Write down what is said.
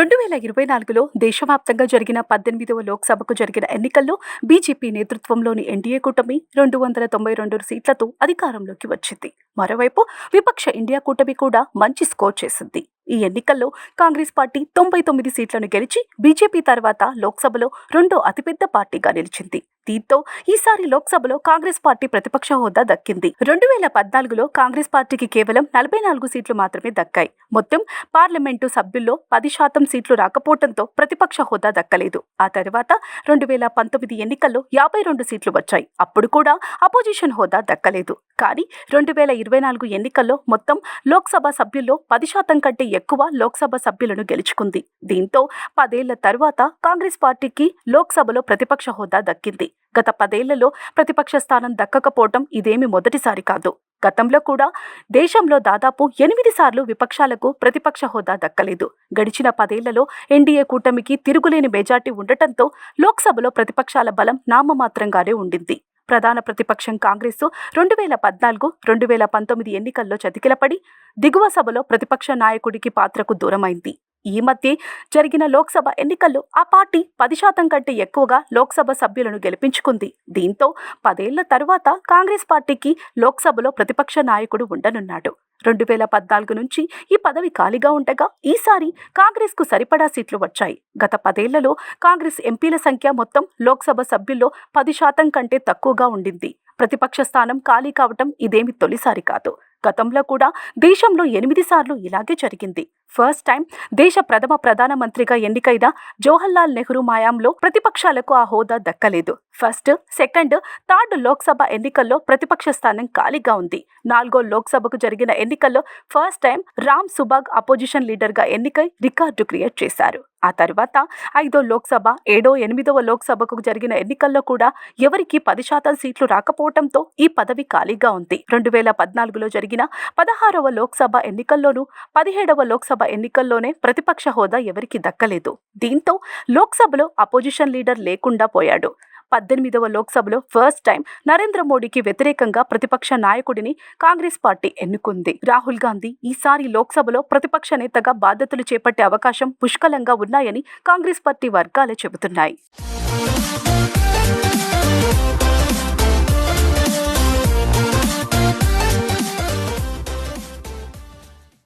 రెండు వేల ఇరవై నాలుగులో దేశవ్యాప్తంగా జరిగిన పద్దెనిమిదవ లోక్సభకు జరిగిన ఎన్నికల్లో బీజేపీ నేతృత్వంలోని ఎన్డీఏ కూటమి రెండు వందల తొంభై రెండు సీట్లతో అధికారంలోకి వచ్చింది. మరోవైపు విపక్ష ఇండియా కూటమి కూడా మంచి స్కోర్ చేసింది. ఈ ఎన్నికల్లో కాంగ్రెస్ పార్టీ తొంభై తొమ్మిది సీట్లను గెలిచి బీజేపీ తర్వాత లోక్సభలో రెండో అతిపెద్ద పార్టీగా నిలిచింది. దీంతో ఈసారి లోక్సభలో కాంగ్రెస్ పార్టీ ప్రతిపక్ష హోదా దక్కింది. రెండు వేల పద్నాలుగులో కాంగ్రెస్ పార్టీకి కేవలం నలభై నాలుగు సీట్లు మాత్రమే దక్కాయి. మొత్తం పార్లమెంటు సభ్యుల్లో పది శాతం సీట్లు రాకపోవడంతో ప్రతిపక్ష హోదా దక్కలేదు. ఆ తర్వాత రెండు వేల పంతొమ్మిది ఎన్నికల్లో యాభై రెండు సీట్లు వచ్చాయి. అప్పుడు కూడా అపోజిషన్ హోదా దక్కలేదు. కానీ రెండు వేల ఇరవై నాలుగు ఎన్నికల్లో మొత్తం లోక్సభ సభ్యుల్లో పది శాతం కంటే ఎక్కువ లోక్సభ సభ్యులను గెలుచుకుంది. దీంతో పదేళ్ళ తరువాత కాంగ్రెస్ పార్టీకి లోక్సభలో ప్రతిపక్ష హోదా దక్కింది. గత పదేళ్ళలో ప్రతిపక్ష స్థానం దక్కకపోవటం ఇదేమి మొదటిసారి కాదు. గతంలో కూడా దేశంలో దాదాపు ఎనిమిది సార్లు విపక్షాలకు ప్రతిపక్ష హోదా దక్కలేదు. గడిచిన పదేళ్ళలో ఎన్డీఏ కూటమికి తిరుగులేని మెజార్టీ ఉండటంతో లోక్సభలో ప్రతిపక్షాల బలం నామమాత్రంగానే ఉండింది. ప్రధాన ప్రతిపక్షం కాంగ్రెస్ రెండు వేల పద్నాలుగు రెండు వేల పంతొమ్మిది ఎన్నికల్లో చతికిలపడి దిగువ సభలో ప్రతిపక్ష నాయకుడికి పాత్రకు దూరమైంది. ఈ మధ్య జరిగిన లోక్సభ ఎన్నికల్లో ఆ పార్టీ పది శాతం కంటే ఎక్కువగా లోక్సభ సభ్యులను గెలిపించుకుంది. దీంతో పదేళ్ళ తరువాత కాంగ్రెస్ పార్టీకి లోక్సభలో ప్రతిపక్ష నాయకుడు ఉండనున్నాడు. రెండు వేల పద్నాలుగు నుంచి ఈ పదవి ఖాళీగా ఉండగా ఈసారి కాంగ్రెస్కు సరిపడా సీట్లు వచ్చాయి. గత పదేళ్ళలో కాంగ్రెస్ ఎంపీల సంఖ్య మొత్తం లోక్సభ సభ్యుల్లో పది శాతం కంటే తక్కువగా ఉండింది. ప్రతిపక్ష స్థానం ఖాళీ కావటం ఇదేమి తొలిసారి కాదు. గతంలో కూడా దేశంలో ఎనిమిది సార్లు ఇలాగే జరిగింది. ఫస్ట్ టైం దేశ ప్రథమ ప్రధానమంత్రిగా ఎన్నికైన జవహర్లాల్ నెహ్రూ మాయాంలో ప్రతిపక్షాలకు ఆ హోదా దక్కలేదు. ఫస్ట్ సెకండ్ థర్డ్ లోక్సభ ఎన్నికల్లో ప్రతిపక్ష స్థానం ఖాళీగా ఉంది. నాలుగో లోక్సభకు జరిగిన ఎన్నికల్లో first time Ram Subhag opposition లీడర్గా ఎన్నికై రికార్డు క్రియేట్ చేశారు. ఆ తర్వాత ఐదో లోక్సభ ఏడో ఎనిమిదవ లోక్సభకు జరిగిన ఎన్నికల్లో కూడా ఎవరికి పది శాతం సీట్లు రాకపోవడంతో ఈ పదవి ఖాళీగా ఉంది. రెండు వేల పద్నాలుగులో జరిగిన పదహారవ లోక్సభ ఎన్నికల్లోనూ పదిహేడవ లోక్సభ ఎన్నికల్లోనే ప్రతిపక్ష హోదా ఎవరికి దక్కలేదు. దీంతో లోక్సభలో అపోజిషన్ లీడర్ లేకుండా పోయాడు. పద్దెనిమిదవ లోక్సభలో ఫస్ట్ టైం నరేంద్ర మోడీకి వ్యతిరేకంగా ప్రతిపక్ష నాయకుడిని కాంగ్రెస్ పార్టీ ఎన్నుకుంది. రాహుల్ గాంధీ ఈసారి లోక్సభలో ప్రతిపక్ష నేతగా బాధ్యతలు చేపట్టే అవకాశం పుష్కలంగా ఉన్నాయని కాంగ్రెస్ పార్టీ వర్గాలే చెబుతున్నాయి.